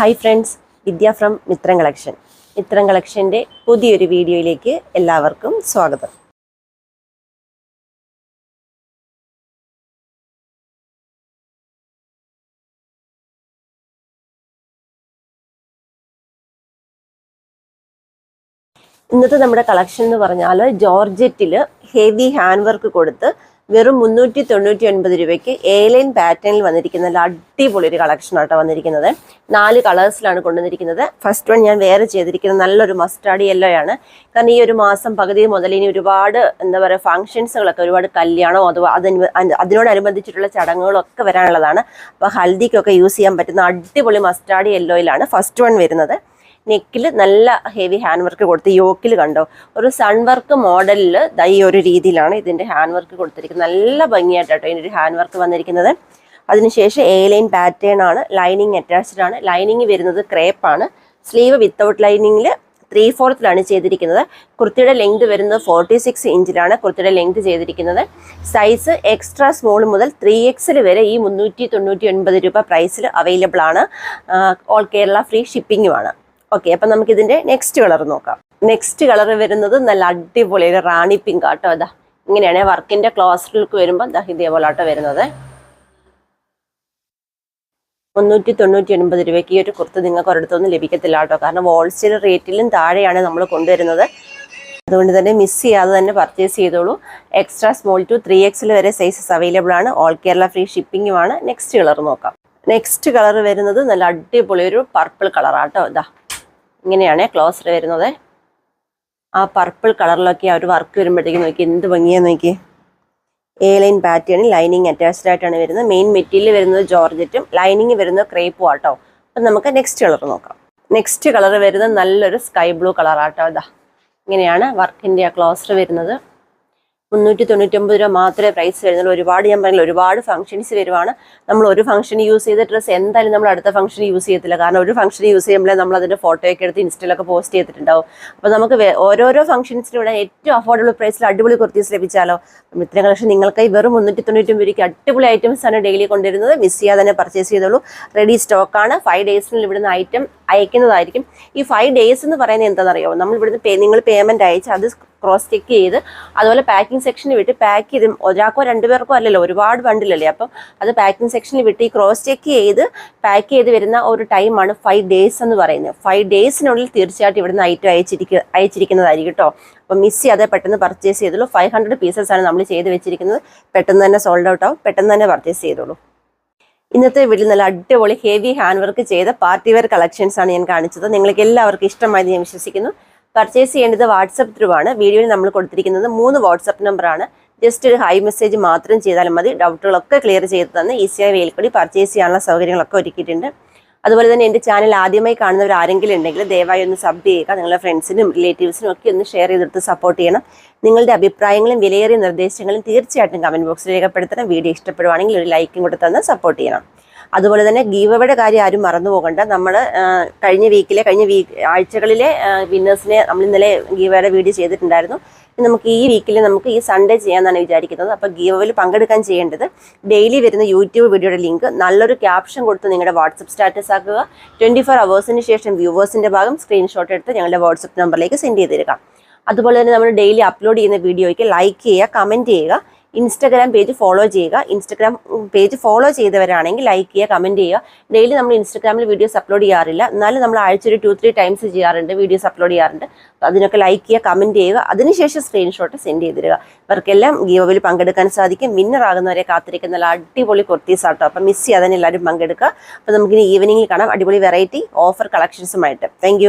Hi friends Vidya from Mithram collection Mithram കളക്ഷന്റെ പുതിയൊരു വീഡിയോയിലേക്ക് എല്ലാവർക്കും സ്വാഗതം. ഇന്നത്തെ നമ്മുടെ കളക്ഷൻ എന്ന് പറഞ്ഞാൽ ജോർജറ്റിൽ ഹെവി ഹാൻഡ് വർക്ക് കൊടുത്ത് വെറും മുന്നൂറ്റി തൊണ്ണൂറ്റി ഒൻപത് രൂപയ്ക്ക് എയർലൈൻ പാറ്റേണിൽ വന്നിരിക്കുന്ന നല്ല അടിപൊളി ഒരു കളക്ഷൻ ആട്ടോ വന്നിരിക്കുന്നത്. നാല് കളേഴ്സിലാണ് കൊണ്ടുവന്നിരിക്കുന്നത്. ഫസ്റ്റ് വൺ ഞാൻ വേറെ ചെയ്തിരിക്കുന്നത്. നല്ലൊരു മസ്റ്റാർഡ് യെല്ലോ ആണ്. കാരണം ഈ ഒരു മാസം പകുതി മുതൽ ഇനി ഒരുപാട് എന്താ പറയുക ഫംഗ്ഷൻസുകളൊക്കെ ഒരുപാട് കല്യാണമോ അതോ അതിന് അതിനോടനുബന്ധിച്ചിട്ടുള്ള ചടങ്ങുകളൊക്കെ വരാനുള്ളതാണ്. അപ്പോൾ ഹൽദിക്കൊക്കെ യൂസ് ചെയ്യാൻ പറ്റുന്ന അടിപൊളി മസ്റ്റാർഡ് യെല്ലോയിലാണ് ഫസ്റ്റ് വൺ വരുന്നത്. നെക്കിൽ നല്ല ഹെവി ഹാൻഡ് വർക്ക് കൊടുത്ത് യോക്കിൽ കണ്ടോ? ഒരു സൺ വർക്ക് മോഡലിൽ ദൈ ഒരു രീതിയിലാണ് ഇതിന്റെ ഹാൻഡ് വർക്ക് കൊടുത്തിരിക്കുന്നത്. നല്ല ഭംഗിയായിട്ടോ ഇതിന്റെ ഒരു ഹാൻഡ് വർക്ക് വന്നിരിക്കുന്നത്. അതിനുശേഷം എ ലൈൻ പാറ്റേൺ ആണ് ലൈനിങ് അറ്റാച്ച്ഡ് ആണ്. ലൈനിങ് വരുന്നത് ക്രേപ്പ് ആണ്. സ്ലീവ് വിത്തൗട്ട് ലൈനിങ്ങിൽ ത്രീ ഫോർത്തിലാണ് ചെയ്തിരിക്കുന്നത്. കുർത്തിയുടെ ലെങ്ത് വരുന്നത് ഫോർട്ടി സിക്സ് ഇഞ്ചിലാണ് കുർത്തിയുടെ ലെങ്ത് ചെയ്തിരിക്കുന്നത്. സൈസ് എക്സ്ട്രാ സ്മോൾ മുതൽ ത്രീ എക്സിൽ വരെ ഈ മുന്നൂറ്റി തൊണ്ണൂറ്റി ഒൻപത് രൂപ പ്രൈസിൽ അവൈലബിൾ ആണ്. ഓൾ കേരള ഫ്രീ ഷിപ്പിങ്ങുമാണ് ഓക്കെ അപ്പം നമുക്ക് ഇതിന്റെ നെക്സ്റ്റ് കളർ നോക്കാം. നെക്സ്റ്റ് കളർ വരുന്നത് നല്ല അടിപൊളി ഒരു റാണി പിങ്ക് ആട്ടോ അതാ. ഇങ്ങനെയാണ് വർക്കിന്റെ ക്ലോസറിലേക്ക് വരുമ്പോൾ ദാ ഇതേപോലെ ആട്ടോ വരുന്നത്. മുന്നൂറ്റി തൊണ്ണൂറ്റി എൺപത് രൂപയ്ക്ക് ഈ ഒരു കുർത്ത് നിങ്ങൾക്ക് ഒരിടത്തൊന്നും ലഭിക്കത്തില്ല കേട്ടോ കാരണം ഹോൾസെയിൽ റേറ്റിലും താഴെയാണ് നമ്മൾ കൊണ്ടുവരുന്നത്. അതുകൊണ്ട് തന്നെ മിസ് ചെയ്യാതെ തന്നെ പർച്ചേസ് ചെയ്തോളൂ. എക്സ്ട്രാ സ്മോൾ ടു ത്രീ എക്സിൽ വരെ സൈസസ് അവൈലബിൾ ആണ്. ഓൾ കേരള ഫ്രീ ഷിപ്പിംഗുമാണ് നെക്സ്റ്റ് കളർ നോക്കാം. നെക്സ്റ്റ് കളർ വരുന്നത് നല്ല അടിപൊളി ഒരു പർപ്പിൾ കളറാട്ടോ ഇതാ ഇങ്ങനെയാണ് ക്ലോസർ വരുന്നത്. ആ പർപ്പിൾ കളറിലൊക്കെ ആ ഒരു വർക്ക് വരുമ്പോഴത്തേക്ക് നോക്കി എന്ത് ഭംഗിയാന്ന് നോക്കി. എ ലൈൻ പാറ്റേണിൽ ലൈനിങ് അറ്റാച്ച്ഡ് ആയിട്ടാണ് വരുന്നത്. മെയിൻ മെറ്റീരിയൽ വരുന്നത് ജോർജറ്റും ലൈനിങ് വരുന്നത് ക്രേപ്പും ആട്ടോ. അപ്പം നമുക്ക് നെക്സ്റ്റ് കളർ നോക്കാം. നെക്സ്റ്റ് കളർ വരുന്നത് നല്ലൊരു സ്കൈ ബ്ലൂ കളറാട്ടോ ഇതാ ഇങ്ങനെയാണ് വർക്കിന്റെ ആ ക്ലോസർ വരുന്നത്. മുന്നൂറ്റി തൊണ്ണൂറ്റൊമ്പത് രൂപ മാത്രമേ പ്രൈസ് വരുന്നുള്ളൂ. ഒരുപാട് ഞാൻ പറഞ്ഞില്ല ഒരുപാട് ഫംഗ്ഷൻസ് വരുവാണ്. നമ്മൾ ഒരു ഫംഗ്ഷൻ യൂസ് ചെയ്ത ഡ്രസ്സ് എന്തായാലും നമ്മൾ അടുത്ത ഫംഗ്ഷൻ യൂസ് ചെയ്യത്തില്ല. കാരണം ഒരു ഫംഗ്ഷൻ യൂസ് ചെയ്യുമ്പോൾ നമ്മൾ അതിന്റെ ഫോട്ടോയൊക്കെ എടുത്ത് ഇൻസ്റ്റയിലൊക്കെ പോസ്റ്റ് ചെയ്തിട്ടുണ്ടാവും. അപ്പോൾ നമുക്ക് ഓരോരോ ഫംഗ്ഷൻസിനും ഇവിടെ ഏറ്റവും അഫോർഡബിൾ പ്രൈസിൽ അടിപൊളി കുർത്തീസ് ലഭിച്ചാലോ? ഇത്ര കളക്ഷൻ നിങ്ങൾക്കായി വെറും മുന്നൂറ്റി തൊണ്ണൂറ്റൊമ്പത് രൂപയ്ക്ക് അടിപൊളി ഐറ്റംസ് ആണ് ഡെയിലി കൊണ്ടുവരുന്നത്. മിസ് ചെയ്യാതെ തന്നെ പർച്ചേസ് ചെയ്തോളൂ. റെഡി സ്റ്റോക്കാണ് ഫൈവ് ഡേയ്സിനുള്ളിൽ ഇവിടുന്ന് ഐറ്റം അയക്കുന്നതായിരിക്കും. ഈ ഫൈവ് ഡേയ്സ് എന്ന് പറയുന്നത് എന്താണെന്നറിയോ? നമ്മൾ ഇവിടുന്ന് നിങ്ങൾ പേയ്മെന്റ് അയച്ച് അത് ക്രോസ് ചെക്ക് ചെയ്ത് അതുപോലെ പാക്കിംഗ് സെക്ഷനിൽ വിട്ട് പാക്ക് ചെയ്ത് ഒരാൾക്കോ രണ്ടുപേർക്കോ അല്ലല്ലോ ഒരുപാട് ബണ്ടിലല്ലേ അപ്പം അത് പാക്കിംഗ് സെക്ഷനിൽ വിട്ട് ഈ ക്രോസ് ചെക്ക് ചെയ്ത് പാക്ക് ചെയ്ത് വരുന്ന ഒരു ടൈമാണ് ഫൈവ് ഡേയ്സ് എന്ന് പറയുന്നത്. ഫൈവ് ഡേയ്സിനുള്ളിൽ തീർച്ചയായിട്ടും ഇവിടുന്ന് ഐറ്റം അയച്ചിരിക്കുക അയച്ചിരിക്കുന്നതായിരിക്കും കേട്ടോ അപ്പം മിസ് ചെയ്യാതെ പെട്ടെന്ന് പർച്ചേസ് ചെയ്തോളൂ ഫൈവ് ഹൺഡ്രഡ് ആണ് നമ്മൾ ചെയ്ത് വെച്ചിരിക്കുന്നത്. പെട്ടെന്ന് തന്നെ സോൾഡ് ഔട്ട് ആവും. പെട്ടെന്ന് തന്നെ പർച്ചേസ് ചെയ്തോളൂ. ഇന്നത്തെ വീട്ടിൽ നല്ല അടിപൊളി ഹെവി ഹാൻഡ് വർക്ക് ചെയ്ത പാർട്ടി വെയർ കളക്ഷൻസ് ആണ് ഞാൻ കാണിച്ചത്. നിങ്ങൾക്ക് എല്ലാവർക്കും ഇഷ്ടമായി ഞാൻ വിശ്വസിക്കുന്നു. പർച്ചേസ് ചെയ്യേണ്ടത് വാട്സപ്പ് ത്രൂ ആണ് വീഡിയോയിൽ നമ്മൾ കൊടുത്തിരിക്കുന്നത് മൂന്ന് വാട്സപ്പ് നമ്പറാണ് ജസ്റ്റ് ഒരു ഹൈ മെസ്സേജ് മാത്രം ചെയ്താലും മതി. ഡൗട്ടുകളൊക്കെ ക്ലിയർ ചെയ്ത് തന്ന് ഈസിയായി വെയിൽക്കൂടി കൂടി പർച്ചേസ് ചെയ്യാനുള്ള സൗകര്യങ്ങളൊക്കെ ഒരുക്കിയിട്ടുണ്ട്. അതുപോലെ തന്നെ എന്റെ ചാനൽ ആദ്യമായി കാണുന്നവർ ആരെങ്കിലും ഉണ്ടെങ്കിൽ ദയവായി ഒന്ന് സബ് ചെയ്യുക. നിങ്ങളുടെ ഫ്രണ്ട്സിനും റിലേറ്റീവ്സിനും ഒക്കെ ഒന്ന് ഷെയർ ചെയ്തെടുത്ത് സപ്പോർട്ട് ചെയ്യണം. നിങ്ങളുടെ അഭിപ്രായങ്ങളും വിലയേറിയ നിർദ്ദേശങ്ങളും തീർച്ചയായിട്ടും കമന്റ് ബോക്സിൽ രേഖപ്പെടുത്തണം. വീഡിയോ ഇഷ്ടപ്പെടുവാണെങ്കിൽ ഒരു ലൈക്കും കൂടെ തന്ന് സപ്പോർട്ട് ചെയ്യണം. അതുപോലെ തന്നെ ഗീവയുടെ കാര്യം ആരും മറന്നു പോകണ്ട. നമ്മൾ കഴിഞ്ഞ വീക്കിലെ കഴിഞ്ഞ വീക്ക് ആഴ്ചകളിലെ വിന്നേഴ്സിനെ നമ്മൾ ഇന്നലെ ഗീവയുടെ വീഡിയോ ചെയ്തിട്ടുണ്ടായിരുന്നു. നമുക്ക് ഈ വീക്കിൽ നമുക്ക് ഈ സൺഡേ ചെയ്യാമെന്നാണ് വിചാരിക്കുന്നത്. അപ്പോൾ ഗീവയിൽ പങ്കെടുക്കാൻ ചെയ്യേണ്ടത് ഡെയിലി വരുന്ന യൂട്യൂബ് വീഡിയോയുടെ ലിങ്ക്. നല്ലൊരു ക്യാപ്ഷൻ കൊടുത്ത് നിങ്ങളുടെ വാട്സപ്പ് സ്റ്റാറ്റസ് ആക്കുക. ട്വന്റി ഫോർ അവേഴ്സിന് ശേഷം വ്യൂവേഴ്സിന്റെ ഭാഗം സ്ക്രീൻഷോട്ട് എടുത്ത് ഞങ്ങളുടെ വാട്സപ്പ് നമ്പറിലേക്ക് സെൻഡ് ചെയ്തിരിക്കാം അതുപോലെ തന്നെ നമ്മൾ ഡെയിലി അപ്ലോഡ് ചെയ്യുന്ന വീഡിയോയ്ക്ക് ലൈക്ക് ചെയ്യുക കമന്റ് ചെയ്യുക. ഇൻസ്റ്റഗ്രാം പേജ് ഫോളോ ചെയ്യുക. ഇൻസ്റ്റഗ്രാം പേജ് ഫോളോ ചെയ്തവരാണെങ്കിൽ ലൈക്ക് ചെയ്യുക കമന്റ് ചെയ്യുക. ഡെയിലി നമ്മൾ ഇൻസ്റ്റഗ്രാമിൽ വീഡിയോസ് അപ്ലോഡ് ചെയ്യാറില്ല. എന്നാലും നമ്മൾ ആഴ്ച ഒരു ടു ത്രീ ടൈംസ് ചെയ്യാറുണ്ട് വീഡിയോസ് അപ്ലോഡ് ചെയ്യാറുണ്ട്. അതിനൊക്കെ ലൈക്ക് ചെയ്യുക കമന്റ് ചെയ്യുക. അതിനുശേഷം സ്ക്രീൻഷോട്ട് സെൻഡ് ചെയ്തിടുക. ഇവർക്കെല്ലാം ഗീവോവിൽ പങ്കെടുക്കാൻ സാധിക്കും. വിന്നർ ആകുന്നവരെ കാത്തിരിക്കുന്ന നല്ല അടിപൊളി കുർത്തീസ് ആട്ടോ. അപ്പം മിസ് ചെയ്യാതെ എല്ലാവരും പങ്കെടുക്കുക. അപ്പം നമുക്കിനി ഈവനിങ്ങിൽ കാണാം. അടിപൊളി വെറൈറ്റി ഓഫർ കളക്ഷൻസുമായിട്ട് താങ്ക്